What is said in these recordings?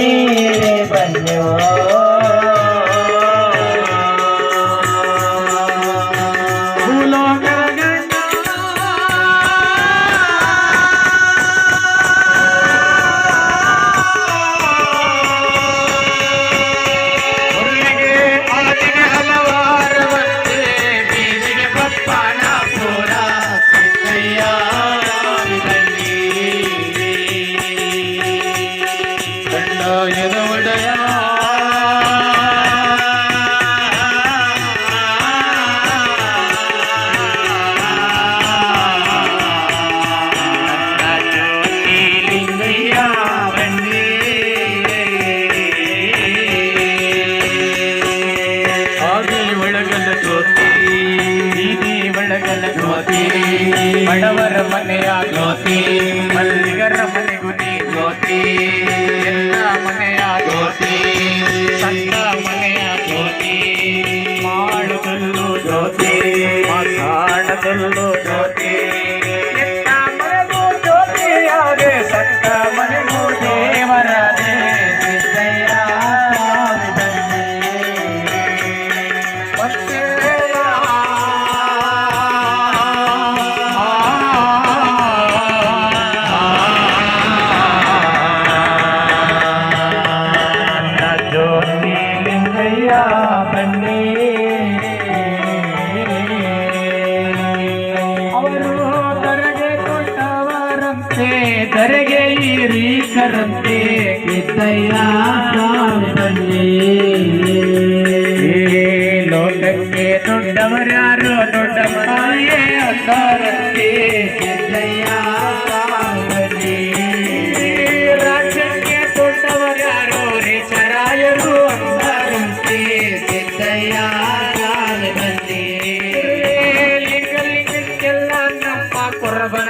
मेरे बल्लो ಜ್ಯೋತಿ ಬಡವರ ಮನೆಯ ಜ್ಯೋತಿ ನೋಡು ದರೆಗೆ ಈರೀಕರಂತೆ ಸಿದ್ದಯ್ಯ ಸ್ವಾಮಿ ಬನ್ನಿ ಈ ಲೋಕಕ್ಕೆ ದೊಡ್ಡವರ್ಯಾರು ದೊಡ್ಡ ಮಾಯೆ ಅಂತಾರಂತೆ ಸಿದ್ದಯ್ಯ ಸ್ವಾಮಿ ಬನ್ನಿ ಈ ರಾಜ್ಯಕ್ಕೆ ದೊಡ್ಡವರ್ಯಾರು ರೇಚರಾಯರು ಅಂತಾರಂತೆ ಸಿದ್ದಯ್ಯ ಸ್ವಾಮಿ ಬನ್ನಿ ಲಿಂಗ ಲಿಂಗಕ್ಕೆಲ್ಲ ನಮ್ಮ ಕೊರಬನ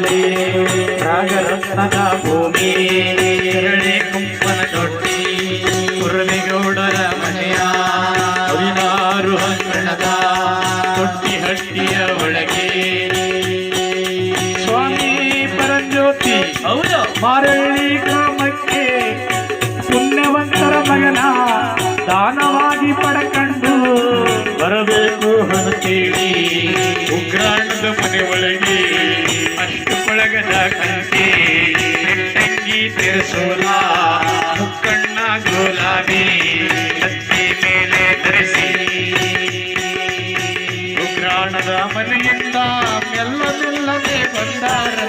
ರಾಯರ ರಾಜರತ್ನದ ಭೂಮಿ ಕೆರಳೆ ಕುಂಪನ ತೊಟ್ಟಿ ಕುರಲಿಗೌಡರ ಮನೆಯ ಹದಿನಾರು ಹಂಗಣದ ತೊಟ್ಟಿ ಹಟ್ಟಿಯ ಒಳಗೆ. ಸ್ವಾಮಿ ಪರಂಜ್ಯೋತಿ ಹೌದು. ಮಾರಳ್ಳಿ ಗ್ರಾಮಕ್ಕೆ ಪುಣ್ಯವಂತರ ಮಗನ ದಾನವಾಗಿ ಪಡಕಂಡು ಬರಬೇಕು ಅಂತೇಳಿ ಉಗ್ರಾಣದ ಮನೆ ಒಳಗೆ ಅಷ್ಟು ಕಂಠಿ ತಂಗಿ ತಿರ್ಸೋಲ ಮುಕ್ಕಣ್ಣ ಗೋಲಾಬಿ ಹತ್ತಿ ಮೇಲೆ ಧರಿಸಿ. ಉಗ್ರಾಣದ ಮನೆಯಿಂದ ಮೆಲ್ಲ ಮೆಲ್ಲನೆ ಬಂದಾರಂತೆ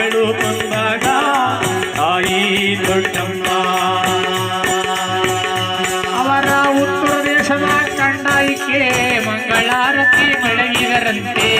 ಸ್ವಾಮಿಗಳು ಬಂದಾಗ ತಾಯಿ ದೊಡ್ಡಮ್ಮ. ಅವರ ಉತ್ತರ ದೇಶದ ಕಂಡಾಯಿಕೆ ಮಂಗಳಾರತಿ ಬೆಳಗಿದರಂತೆ.